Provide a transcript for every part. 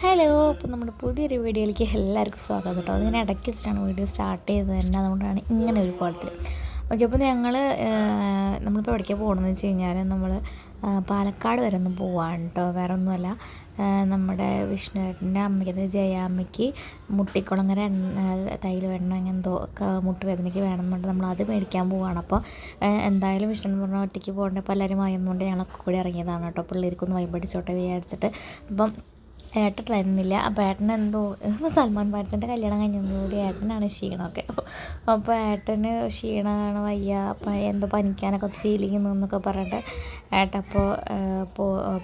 Hello അപ്പോൾ നമ്മുടെ പുതിയൊരു വീഡിയോയിലേക്ക് എല്ലാവർക്കും സ്വാഗതം കേട്ടോ. ഞാൻ ഇടയ്ക്ക് വെച്ചിട്ടാണ് വീഡിയോ സ്റ്റാർട്ട് ചെയ്തത് തന്നെ. അതുകൊണ്ടാണ് ഇങ്ങനെ ഒരു കോളത്തിൽ ഓക്കെ അപ്പോൾ ഞങ്ങൾ നമ്മളിപ്പോൾ എവിടേക്കാണ് പോകണമെന്ന് വെച്ച് കഴിഞ്ഞാൽ നമ്മൾ പാലക്കാട് വരെ ഒന്ന് പോവാണ് കേട്ടോ വേറെ ഒന്നുമല്ല നമ്മുടെ വിഷ്ണുവേട്ടന്റെ അമ്മയ്ക്ക് അതായത് ജയാമ്മയ്ക്ക് മുട്ടിക്കുളങ്ങര തൈൽ അങ്ങനെ എന്തോ മുട്ടുവേദനയ്ക്ക് വേണമെന്നുണ്ട്. നമ്മൾ അത് മേടിക്കാൻ പോവാണ്. അപ്പോൾ എന്തായാലും വിഷ്ണു പറഞ്ഞ ഒറ്റയ്ക്ക് പോകേണ്ട അപ്പോൾ എല്ലാവരും ഞങ്ങളൊക്കെ കൂടി ഇറങ്ങിയതാണ് കേട്ടോ പിള്ളേർക്കൊന്ന് വൈബടിച്ചോട്ടെ വിചാരിച്ചിട്ട്. അപ്പം ഏട്ടൻ ട്രെയിനില്ല അപ്പോൾ ഏട്ടൻ എന്തോ സൽമാൻ ഭാരത്തിന്റെ കല്യാണം കഴിഞ്ഞതോടുകൂടി ഏട്ടനാണ് ക്ഷീണമൊക്കെ. അപ്പോൾ ഏട്ടന് ക്ഷീണമാണ് വയ്യ. അപ്പം എന്തോ പനിക്കാനൊക്കെ ഫീലിംഗ് എന്നൊക്കെ പറഞ്ഞിട്ട് ഏട്ടപ്പോൾ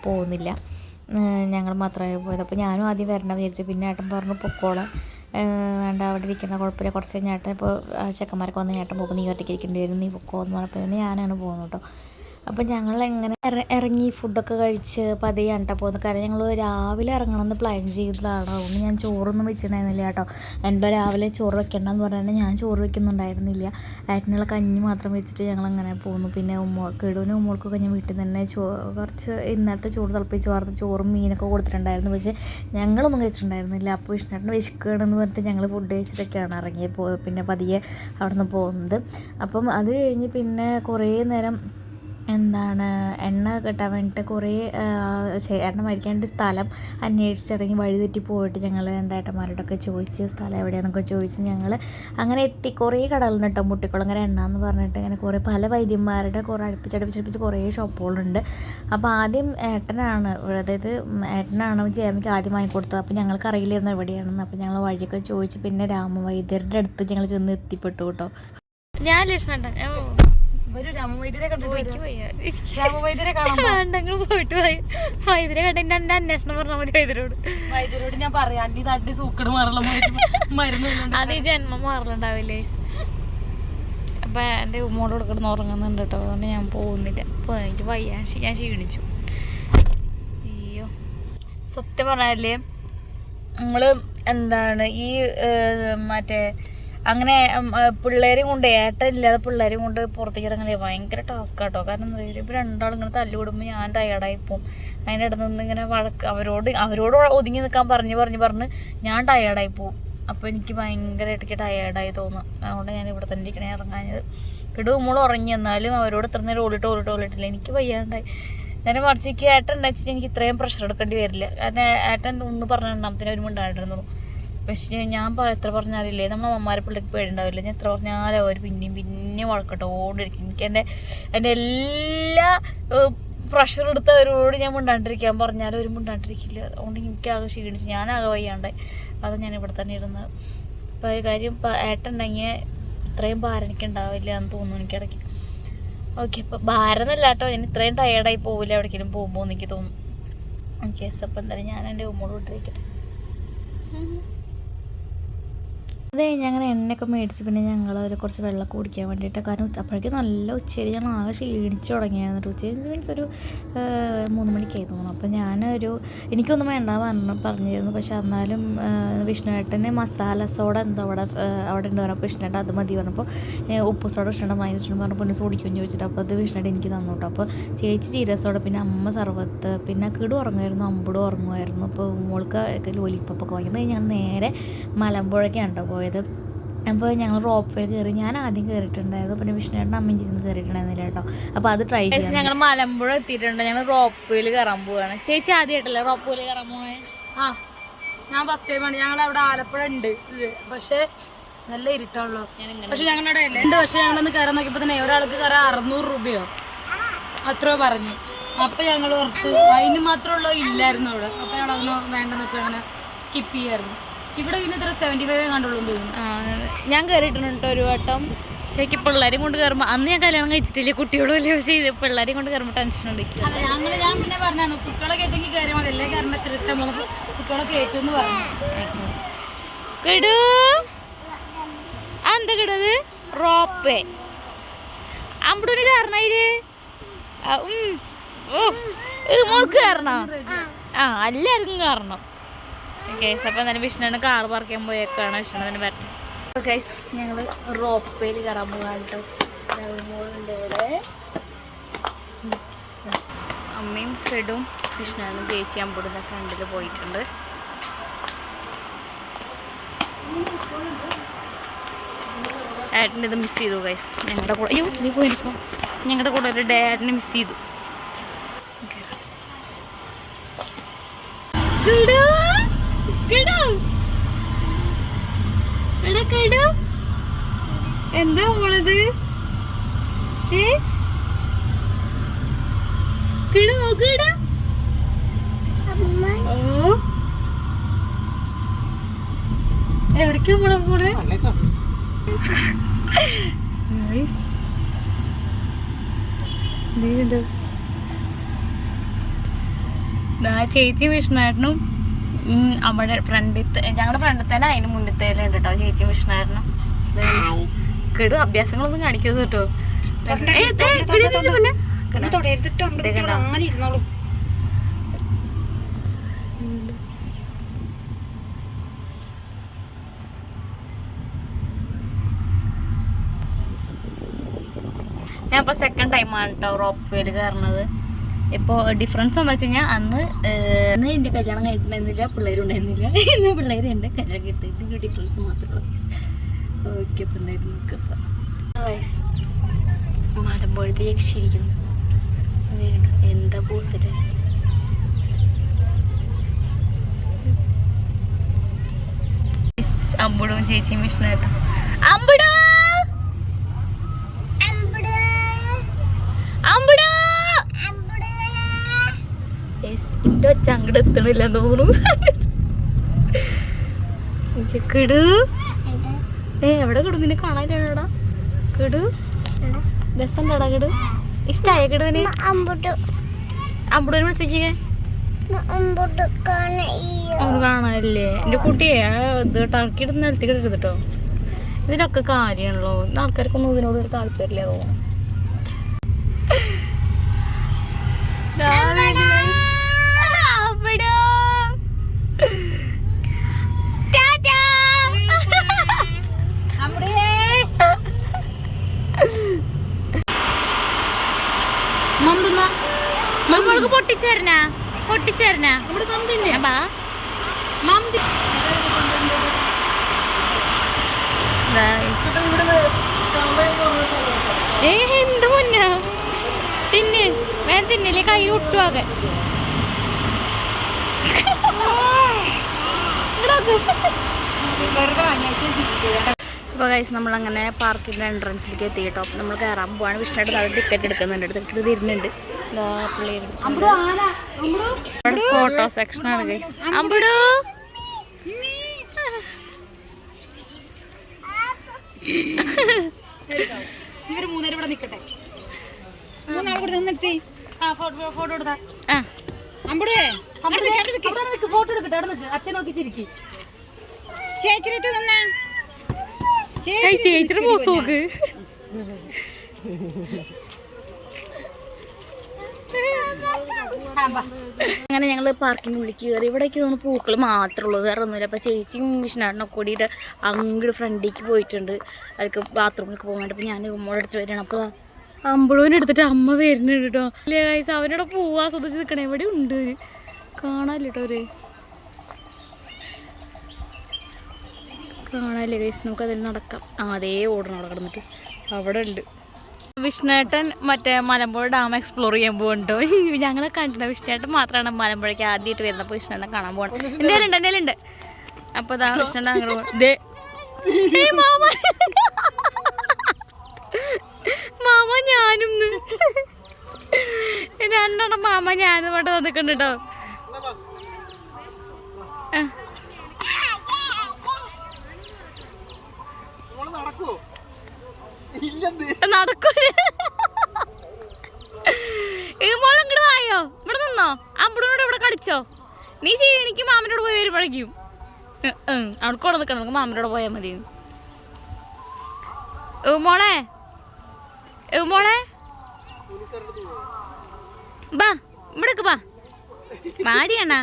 പോകുന്നില്ല. ഞങ്ങൾ മാത്രമേ പോയത്. അപ്പോൾ ഞാനും ആദ്യം വരണം വിചാരിച്ചു. പിന്നെ ഏട്ടൻ പറഞ്ഞു പൊക്കോളാം. വേണ്ട അവിടെ ഇരിക്കേണ്ട കുഴപ്പമില്ല. കുറച്ച് കഴിഞ്ഞ് ഏട്ടൻ ഇപ്പോൾ ചെക്കന്മാരൊക്കെ വന്ന് ഏട്ടൻ പോകുമ്പോൾ നീ ഒറ്റയ്ക്ക് ഇരിക്കേണ്ടി വരും. നീ പൊക്കോ എന്ന് പറഞ്ഞപ്പോൾ ഞാനാണ് പോകുന്നത് കേട്ടോ അപ്പോൾ ഞങ്ങൾ എങ്ങനെ ഇറങ്ങി ഫുഡൊക്കെ കഴിച്ച് പതിയാണ് കേട്ടോ പോകുന്നത് കാരണം ഞങ്ങൾ രാവിലെ ഇറങ്ങണമെന്ന് പ്ലാൻ ചെയ്തതാണ് അതുകൊണ്ട് ഞാൻ ചോറൊന്നും വെച്ചിട്ടുണ്ടായിരുന്നില്ല കേട്ടോ എന്റെ രാവിലെ ചോറ് വെക്കണ്ടെന്ന് പറഞ്ഞാൽ ഞാൻ ചോറ് വെക്കുന്നുണ്ടായിരുന്നില്ല. ഏട്ടനുള്ള കഞ്ഞി മാത്രം വെച്ചിട്ട് ഞങ്ങൾ അങ്ങനെ പോന്നു. പിന്നെ ഉമ്മ കെടുവിനും ഉമ്മൾക്കൊക്കെ ഞാൻ വീട്ടിൽ തന്നെ ചോ കുറച്ച് ഇന്നലത്തെ ചോറ് തിളപ്പിച്ച് വാർത്ത ചോറും മീനൊക്കെ കൊടുത്തിട്ടുണ്ടായിരുന്നു. പക്ഷേ ഞങ്ങളൊന്നും കഴിച്ചിട്ടുണ്ടായിരുന്നില്ല. അപ്പോൾ വിഷ്ണുട്ടൻ വിശക്കുകയാണെന്ന് പറഞ്ഞിട്ട് ഞങ്ങൾ ഫുഡ് കഴിച്ചിട്ടൊക്കെയാണ് ഇറങ്ങി പോ പിന്നെ പതിയെ അവിടെ നിന്ന് പോകുന്നത് അപ്പം അത് കഴിഞ്ഞ് പിന്നെ കുറേ നേരം എന്താണ് എണ്ണ കിട്ടാൻ വേണ്ടിയിട്ട് കുറേ എണ്ണ മേടിക്കാൻ സ്ഥലം അന്വേഷിച്ചിറങ്ങി വഴിതെറ്റി പോയിട്ട് ഞങ്ങൾ രണ്ടേട്ടന്മാരോടൊക്കെ ചോദിച്ച് സ്ഥലം എവിടെയാണെന്നൊക്കെ ചോദിച്ച് ഞങ്ങൾ അങ്ങനെ എത്തി. കുറേ കടകളുണ്ട് കേട്ടോ മുട്ടിക്കുളങ്ങര എണ്ണ എന്ന് പറഞ്ഞിട്ട് ഇങ്ങനെ കുറേ പല വൈദ്യന്മാരുടെ കുറേ അടുപ്പിച്ചടുപ്പിച്ചടുപ്പിച്ച് കുറേ ഷോപ്പുകളുണ്ട്. അപ്പോൾ ആദ്യം ഏട്ടനാണ് അതായത് ഏട്ടനാണ് ജയമ്മയ്ക്ക് ആദ്യം വാങ്ങിക്കൊടുത്തത് അപ്പോൾ ഞങ്ങൾക്ക് അറിയില്ലായിരുന്നു എവിടെയാണെന്ന്. അപ്പോൾ ഞങ്ങൾ വഴിയൊക്കെ ചോദിച്ച് പിന്നെ രാമവൈദ്യരുടെ അടുത്ത് ഞങ്ങൾ ചെന്ന് എത്തിപ്പെട്ടു കേട്ടോ. ഞാൻ ലക്ഷ്മണൻ പോയിട്ട് പോയി. വൈദ്യരെ കണ്ടിട്ട് എന്റെ അന്വേഷണം പറഞ്ഞാൽ മതി വൈദ്യരോട് വൈദ്യരോട് ഞാൻ പറയാം നീ തട്ടി സൂക്കട് മാറുള്ള മരുന്ന്. അത് ഈ ജന്മം മാറലുണ്ടാവില്ലേ അപ്പം എന്റെ ഉമ്മോട് കിടന്ന് ഉറങ്ങുന്നുണ്ട് കേട്ടോ. അതുകൊണ്ട് ഞാൻ പോകുന്നില്ല. അപ്പോൾ എനിക്ക് വയ്യ. ഞാൻ ക്ഷീ- ക്ഷീണിച്ചു. അയ്യോ. സത്യം പറഞ്ഞാൽ നമ്മൾ എന്താണ് ഈ മറ്റേ അങ്ങനെ പിള്ളേരെയും കൊണ്ട് ഏട്ടനില്ലാതെ പിള്ളേരെയും കൊണ്ട് പുറത്തേക്ക് ഇറങ്ങലേ ഭയങ്കര ടാസ്ക് കേട്ടോ കാരണം ഇപ്പോൾ രണ്ടാളും ഇങ്ങനെ തല്ലുകൂടുമ്പോൾ ഞാൻ ടയർഡായി പോകും അതിന്റെ ഇടയിൽ നിന്ന് ഇങ്ങനെ വഴക്ക് അവരോട് അവരോട് ഒതുങ്ങി നിൽക്കാൻ പറഞ്ഞ് പറഞ്ഞ് പറഞ്ഞ് ഞാൻ ടയർഡായി പോകും അപ്പോൾ എനിക്ക് ഭയങ്കരമായിട്ട് ടയേർഡായി തോന്നും. അതുകൊണ്ട് ഞാൻ ഇവിടെ തന്നെ ഇരിക്കണേ ഇറങ്ങാഞ്ഞത്. കിടു മോൾ ഉറങ്ങി. എന്നാലും അവരോട് ഇത്ര നേരം ഓളിട്ട് ഓളിട്ട് ഓളിട്ടില്ല എനിക്ക് വയ്യാണ്ടായി. ഞാൻ മറിച്ച് എനിക്ക് ഏട്ടൻ ഉണ്ടായിട്ട് എനിക്ക് ഇത്രയും പ്രഷർ എടുക്കേണ്ടി വരില്ല. കാരണം ഏട്ടൻ ഒന്ന് പറഞ്ഞ രണ്ടാമത്തിന് ഒരു മിണ്ടാണ്ടിരുന്നു പക്ഷേ ഞാൻ എത്ര പറഞ്ഞാലില്ലേ? നമ്മൾ അമ്മമാരെ പിള്ളേർക്ക് പേടിണ്ടാവില്ല ഞാൻ എത്ര പറഞ്ഞാലും അവർ പിന്നെയും പിന്നെയും വഴക്കട്ടോണ്ടിരിക്കും. എനിക്ക് എന്റെ എന്റെ എല്ലാ പ്രഷർ എടുത്തവരോട് ഞാൻ മിണ്ടാണ്ടിരിക്കാൻ പറഞ്ഞാലും അവർ മിണ്ടാണ്ടിരിക്കില്ല. അതുകൊണ്ട് എനിക്കാകെ ക്ഷീണിച്ച്. ഞാനാകെ വയ്യാണ്ടായി അത് ഞാൻ ഇവിടെ തന്നെ ഇരുന്നത്. അപ്പോൾ ഈ കാര്യം ഏട്ടുണ്ടെങ്കിൽ ഇത്രയും ഭാരം എനിക്ക് ഉണ്ടാവില്ല എന്ന് തോന്നുന്നു എനിക്കിടയ്ക്ക്. ഓക്കെ അപ്പോൾ ഭാരം എന്നല്ല കേട്ടോ. ഞാൻ ഇത്രയും ടയേർഡായി പോവില്ല എവിടേക്കെങ്കിലും പോകുമ്പോൾ എനിക്ക് തോന്നും ഓക്കെ സപ്പം എന്തായാലും ഞാൻ എന്റെ ഉമ്മോട് വിട്ടിരിക്കട്ടെ അതെ അങ്ങനെ എണ്ണയൊക്കെ മേടിച്ച് പിന്നെ ഞങ്ങൾ ഒരു കുറച്ച് വെള്ളം കുടിക്കാൻ വേണ്ടിയിട്ട് കാരണം അപ്പോഴേക്കും നല്ല ഉച്ചയിൽ ഞങ്ങൾ ആകെ ക്ഷീണിച്ച് തുടങ്ങിയായിരുന്നു കേട്ടോ. ഉച്ച മീൻസ് ഒരു മൂന്ന് മണിക്കായി തോന്നുന്നു. അപ്പോൾ ഞാനൊരു എനിക്കൊന്നും വേണ്ട പറഞ്ഞു പറഞ്ഞിരുന്നു. പക്ഷെ എന്നാലും വിഷ്ണുവേട്ടന് മസാല സോഡ എന്തോ അവിടെ അവിടെ ഉണ്ട് പറഞ്ഞപ്പോൾ വിഷ്ണുവേട്ടൻ അത് മതി പറഞ്ഞപ്പോൾ ഉപ്പ് സോഡ വിഷ്ണുവേട്ടൻ വാങ്ങിച്ചിട്ടുണ്ട് പറഞ്ഞു പൊന്നു സോടിക്കുമെന്ന് ചോദിച്ചിട്ട് അപ്പോൾ അത് വിഷ്ണുവേട്ടൻ എനിക്ക് തന്നു കേട്ടോ. അപ്പോൾ ചേച്ചി ജീരക സോഡ പിന്നെ അമ്മ സർവത്ത് പിന്നെ കിടു ഉറങ്ങുമായിരുന്നു അമ്പുടും ഉറങ്ങുമായിരുന്നു. അപ്പോൾ മോൾക്ക് ലോലിപ്പൊക്കെ വാങ്ങി ഞാൻ നേരെ മലമ്പുഴയ്ക്കാണ് പോയത്. അപ്പോൾ ഞങ്ങൾ റോപ്പ് വേ കയറി. ഞാൻ ആദ്യം കയറിയിട്ടുണ്ടായിരുന്നു. പിന്നെ വിഷ്ണുവേട്ടൻ അമ്മയും ചേച്ചി കയറിയിട്ടുണ്ടായിരുന്നില്ല കേട്ടോ. അപ്പോൾ അത് ട്രൈ ചെയ്യാം. ഞങ്ങൾ മലമ്പുഴ എത്തിയിട്ടുണ്ട്. ഞങ്ങൾ റോപ്പ് വേയിൽ കയറാൻ പോവുകയാണ് ചേച്ചി ആദ്യമായിട്ടല്ലേ റോപ്പ് വേയിൽ കയറാൻ പോകണേ ആ ഞാൻ ഫസ്റ്റ് ടൈമാണ് ഞങ്ങൾ അവിടെ ആലപ്പുഴ ഉണ്ട്. പക്ഷേ നല്ല ഇരുട്ടാണല്ലോ. പക്ഷെ ഞങ്ങളുടെ ഇടയിൽ ഉണ്ട് പക്ഷെ ഞങ്ങളൊന്ന് കയറാൻ നോക്കിയപ്പോൾ തന്നെ ഒരാൾക്ക് കയറാൻ അറുന്നൂറ് രൂപയോ? അത്രയോ പറഞ്ഞു. അപ്പൊ ഞങ്ങൾ ഓർത്തു അതിന് മാത്രമുള്ള ഇല്ലായിരുന്നു അവിടെ. അപ്പൊ ഞങ്ങൾ അതിന് വേണ്ടെന്ന് വെച്ചാൽ അങ്ങനെ സ്കിപ്പ് ചെയ്യായിരുന്നു. ഇവിടെ പിന്നെ ഇത്ര സെവന്റി ഫൈവ് കണ്ടുള്ളൂ ഞാൻ കയറിയിട്ടുണ്ട് ഒരു വട്ടം പക്ഷേ എനിക്ക് പിള്ളേരെയും കൊണ്ട് കയറുമ്പോൾ അന്ന് ഞാൻ കല്യാണം കഴിച്ചിട്ടില്ല കുട്ടികളും ഇല്ല പക്ഷേ ഇത് പിള്ളേരെയും കൊണ്ട് കയറുമ്പോൾ ടെൻഷൻ ഉണ്ട് അങ്ങനെ ഞാൻ പിന്നെ പറഞ്ഞു കുട്ടികളെ കയറ്റെങ്കിൽ കയറിയാൽ മതി കാരണം എത്ര ഇഷ്ടം കുട്ടികളെ കയറ്റും എന്ന് പറഞ്ഞു കിടു എന്താ കിടത് റോപ്പേ അമ്പുടിന് കയറണ അതിൽ മോൾക്ക് കയറണോ ആ എല്ലാവർക്കും കയറണം ഗൈസ് അപ്പം എന്തായാലും വിഷ്ണുവിന് കാർ പാർക്ക് ചെയ്യാൻ പോയേക്കാണ്. വിഷ്ണു തന്നെ അപ്പോൾ ഗൈസ് ഞങ്ങൾ വേയിൽ കയറാൻ കേട്ടോ. മോളുണ്ട് ഇവിടെ. അമ്മയും കെടും വിഷ്ണുവിനും ചേച്ചി അമ്പൂടുന്ന ഫ്രണ്ടിൽ പോയിട്ടുണ്ട്. ഏട്ടന്റെ ഇത് മിസ് ചെയ്തു ഗൈസ് ഞങ്ങളുടെ കൂടെ അയ്യോ നീ പോയിരിക്കും? ഞങ്ങളുടെ കൂടെ ഒരു ഡേ ഏട്ടനെ മിസ് ചെയ്തു. കിടു. എന്താ മോളത്? ഏ? കിടു നോക്കിടാ ഓ. എവിടേക്കാ മോളെ പോണേ Nice. എന്തെയ്യുന്നുണ്ട്? ദാ ചേച്ചി വിഷ്ണുവേട്ടനും ഉം, അവിടെ ഫ്രണ്ടിത്തെ ഞങ്ങളുടെ ഫ്രണ്ടിൽ തന്നെ അതിന് മുന്നത്തേലുണ്ട് കേട്ടോ ചേച്ചി മിഷനായിരുന്നു കെടു അഭ്യാസങ്ങളൊന്നും കാണിക്കരുത് കേട്ടോ? അങ്ങനെ ഇരുന്നോളൂ. ഞാൻ ഇപ്പോൾ സെക്കൻഡ് ടൈമാണ് കേട്ടോ റോപ്പ് വേയിൽ കയറുന്നത് ഇപ്പോൾ ഡിഫറൻസ് എന്താ വെച്ച് കഴിഞ്ഞാൽ അന്ന് അന്ന് എന്റെ കല്യാണം കഴിഞ്ഞിട്ടുണ്ടായിരുന്നില്ല പിള്ളേരുണ്ടായിരുന്നില്ല ഇന്ന് പിള്ളേരുണ്ട് കല്യാണം കിട്ടി ഇതിന്റെ ഡിഫറൻസ് മാത്രമേ ഓക്കെ അപ്പം എന്തായിരുന്നു നോക്കപ്പം വയസ്സ് മലമ്പുഴത്തെ യക്ഷിരിക്കുന്നു എന്താ പൂസല്ലേ അമ്പുടും ചേച്ചിയും വിഷ്ണു കേട്ടോ. Yes, വെച്ച അങ്ങോട്ട് എത്തണില്ല തോന്നുന്നു. കിട്. ഏ എവിടെ കിടു? നിന്നെ കാണാനില്ലടാ കിടു. രസണ്ടാടാ കിടു? ഇഷ്ടായ കിടുവിന് അമ്പുടനെ വിളിച്ചേ കാണാല്ലേ കാണാനില്ലേ? എന്റെ കുട്ടിയെ ഇത് ടർക്കിയുടെ നിലത്ത് കിടരുത് കേട്ടോ ഇതിനൊക്കെ കാര്യമാണല്ലോ. ആൾക്കാർക്കൊന്നും ഇതിനോട് ഒരു താല്പര്യമില്ല തോന്നുന്നു. പൊട്ടിച്ചേരനാ പൊട്ടിച്ചേരനാ ഏ എന്ത് മുന്നാ തിന്ന്. വേഗം തിന്നില്ലേ കയ്യിൽ ഒട്ടുവാകെ അപ്പോൾ ഗൈസ് നമ്മളങ്ങനെ പാർക്കിന്റെ എൻട്രൻസിലേക്ക് എത്തി കേട്ടോ നമ്മൾ കയറാൻ പോവാണ്. വിഷ്ണു നാളെ ടിക്കറ്റ് എടുക്കുന്നുണ്ട്. ടിക്കറ്റ് വരുന്നുണ്ട്. അമ്പടോ ആന അമ്പടോ? ഫോട്ടോ സെക്ഷനാണ് ഗൈസ് അമ്പടൂ ഇവർ മൂന്നേരം ഇവിടെ നിക്കട്ടെ. മൂന്നാൾ കൂടെ നിന്നെടുത്തി ആ ഫോട്ടോ എടുത്താ. അവിടെ നിക്ക് ഫോട്ടോ എടുക്കട്ടെ അവിടെ നിക്ക്. അച്ഛൻ നോക്കി ചിരിക്കി. നിന്നാ. പോസ് നോക്ക്. അങ്ങനെ ഞങ്ങൾ പാർക്കിംഗ് വിളിക്ക് കയറി ഇവിടേക്ക് തോന്നുന്നു പൂക്കൾ മാത്രമേ ഉള്ളൂ. വേറെ ഒന്നുമില്ല. അപ്പോൾ ചേച്ചിയും മിഷനാടിനൊക്കെ കൂടിയിട്ട് അങ്ങോട്ട് ഫ്രണ്ടിലേക്ക് പോയിട്ടുണ്ട്. അതൊക്കെ ബാത്റൂമിലേക്ക് പോകാൻ വേണ്ടി. അപ്പോൾ ഞാൻ ഉമ്മോടെ അടുത്ത് വരികയാണ്. അപ്പോൾ അമ്പളൂനെ എടുത്തിട്ട് അമ്മ വരുന്നുണ്ട് കേട്ടോ. അല്ലേ ഗൈസ് അവനോട് പോവാ. ആസ്വദിച്ച് നിൽക്കണേ എവിടെ ഉണ്ട്. കാണാല്ലോ കാണാനില്ല കേട്ടോ അവർ. കാണാനില്ല നമുക്ക് അതിൽ നടക്കാം. അതേ ഓടണം അവിടെ കിടന്നിട്ട്. അവിടെ ഉണ്ട്. വിഷ്ണുവേട്ടൻ മറ്റേ മലമ്പുഴ ഡാം എക്സ്പ്ലോർ ചെയ്യാൻ പോകുന്നുണ്ടോ ഞങ്ങളെ കണ്ടിട്ടുണ്ട്? വിഷ്ണുവേട്ടൻ മാത്രമാണ് മലമ്പുഴയ്ക്ക് ആദ്യമായിട്ട് വരുന്നത്. അപ്പോൾ വിഷ്ണുവിനെ കാണാൻ പോകണം എന്തേലുണ്ട് ഉണ്ട് എന്റെ ഉണ്ട് അപ്പോൾ അങ്ങോട്ട് പോകും ദേ ഏയ് മാമ. മാമ ഞാനും. രണ്ടെണ്ണം മാമ ഞാനും ഇവിടെ വന്നിട്ടുണ്ട് കേട്ടോ നടക്കൂല. ഈ മോൾ ഇങ്ങോട്ട് വായോ? ഇവിടെ നിന്നോ? അമ്പടോട് ഇവിടെ കളിച്ചോ? നീ ക്ഷീണിക്ക് മാമനോട് പോയി വരുമ്പോഴേക്കും അവിടെ കൂടെ നിൽക്കണം. നമുക്ക് മാമനോട് പോയാൽ മതി. മോളെ. മോളെ. ബാ ഇവിടേക്ക് ബാ. മാടിയാണാ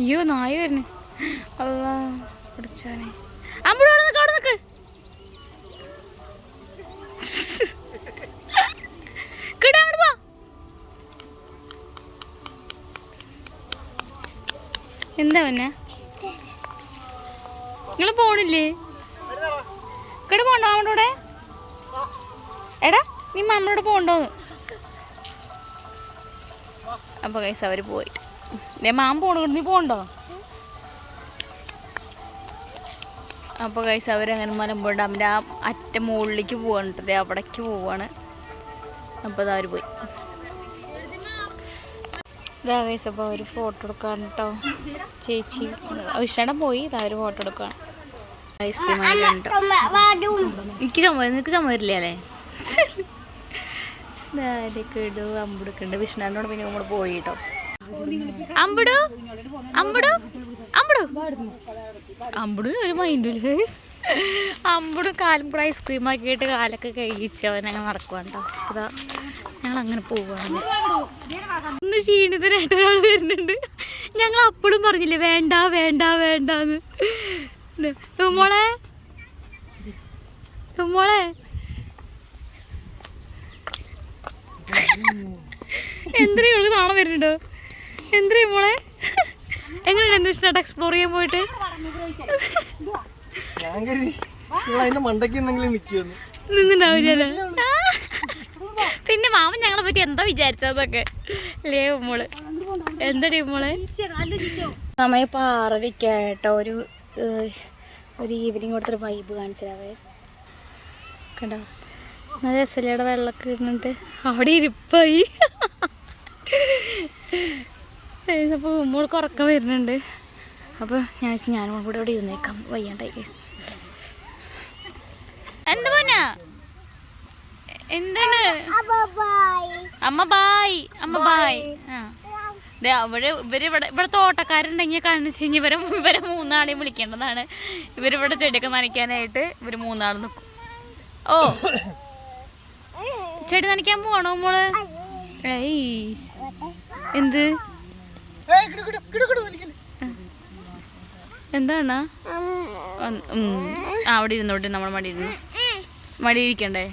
അയ്യോ നായ വരുന്നു. അല്ലാ പിടിച്ചാനെ അമ്മോട് നിൽക്ക് അവിടെ നിൽക്ക് എന്താ പിന്നെ നിങ്ങൾ പോണില്ലേ? കിട പോണ്ടോ അമ്മയുടെ കൂടെ എടാ നീ അമ്മയോട് പോണ്ടോന്ന്? അപ്പോൾ കൈസ് അവർ പോയി. ദേ മാം പോണു നീ പോണ്ടോ? അപ്പോൾ കൈസ് അവരങ്ങനെ മലമ്പുഴ ഡാമിന്റെ ആ അറ്റ മുകളിലേക്ക് പോവാണ് അവിടേക്ക് പോവാണ്. അപ്പോൾ അതാ പോയി. ഇതാ കൈസ് അപ്പോൾ അവർ ഫോട്ടോ എടുക്കാണ് കേട്ടോ ചേച്ചി വിഷണം പോയി ഇതാ അവർ ഫോട്ടോ എടുക്കാണ്. എനിക്ക് ചുമ നിനക്ക് ചുമ വരില്ല അല്ലേ? ഇടൂ അമ്പുടുക്കുണ്ട് വിഷ്ണുവിനോട് പിന്നെ നമ്മൾ പോയി കേട്ടോ അമ്പുടു? അമ്പടു? അമ്പടു? അമ്പടു ഒരു മൈൻഡില്ല അമ്പടും കാലും കൂടെ ഐസ്ക്രീം ആക്കിയിട്ട് കാലൊക്കെ കഴിച്ച് അവനങ്ങനെ നടക്കുവാണ് കേട്ടോ അതാ ഞങ്ങൾ അങ്ങനെ പോവുകയാണ് ഒന്ന് ക്ഷീണിതനായിട്ട് ഒരാൾ വരുന്നുണ്ട്. ഞങ്ങൾ അപ്പോഴും പറഞ്ഞില്ലേ വേണ്ട വേണ്ട വേണ്ടെന്ന്. മോളെ? മോളെ? എന്തിനാ ഇവൾക്ക് നാളെ വരുന്നുണ്ടോ? എന്തിനാ മോളെ? എങ്ങനെയുണ്ട് എന്ത് ഇഷ്ടമായിട്ട് എക്സ്പ്ലോർ ചെയ്യാൻ പോയിട്ട്? ആ. പിന്നെ മാമൻ ഞങ്ങളെ പറ്റി എന്താ വിചാരിച്ചതൊക്കെ. ലേ മോൾ? എന്താടി മോളെ? സമയം ഇപ്പം ആറരയ്ക്കായിട്ടോ ഒരു ഒരു ഈവനിങ് കൊടുത്തൊരു വൈബ് കാണിച്ചതാവേ കണ്ടോ? നല്ല രസലയുടെ വെള്ളമൊക്കെ ഇരുന്നിട്ട് അവിടെ ഇരിപ്പായി. അപ്പോൾ ഉമ്മോൾക്ക് ഉറക്കം വരുന്നുണ്ട്. അപ്പോൾ ഞാൻ വെച്ചാൽ ഞാനും കൂടെ ഇവിടെ ഇരുന്നേക്കാം. വയ്യാണ്ടായി കേസ് എന്താ പോനാ എന്താണ്? അമ്മ ബായ്. അമ്മ ബായ് ആ. ദേ അവിടെ ഇവർ ഇവിടെ ഇവിടെ തോട്ടക്കാരുണ്ടെങ്കിൽ കാണിച്ചു കഴിഞ്ഞാൽ ഇവരെ ഇവരെ മൂന്നാളെയും വിളിക്കേണ്ടതാണ്. ഇവരിവിടെ ചെടിയൊക്കെ നനയ്ക്കാനായിട്ട് ഇവർ മൂന്നാൾ നിൽക്കും ഓ. ചെടി നനയ്ക്കാൻ പോവാണോ മോൾ? എന്ത്? എന്താണ്? അവിടെ ഇരുന്നോട്ടെ നമ്മൾ മടി ഇരുന്നു. മടി ഇരിക്കണ്ടേ?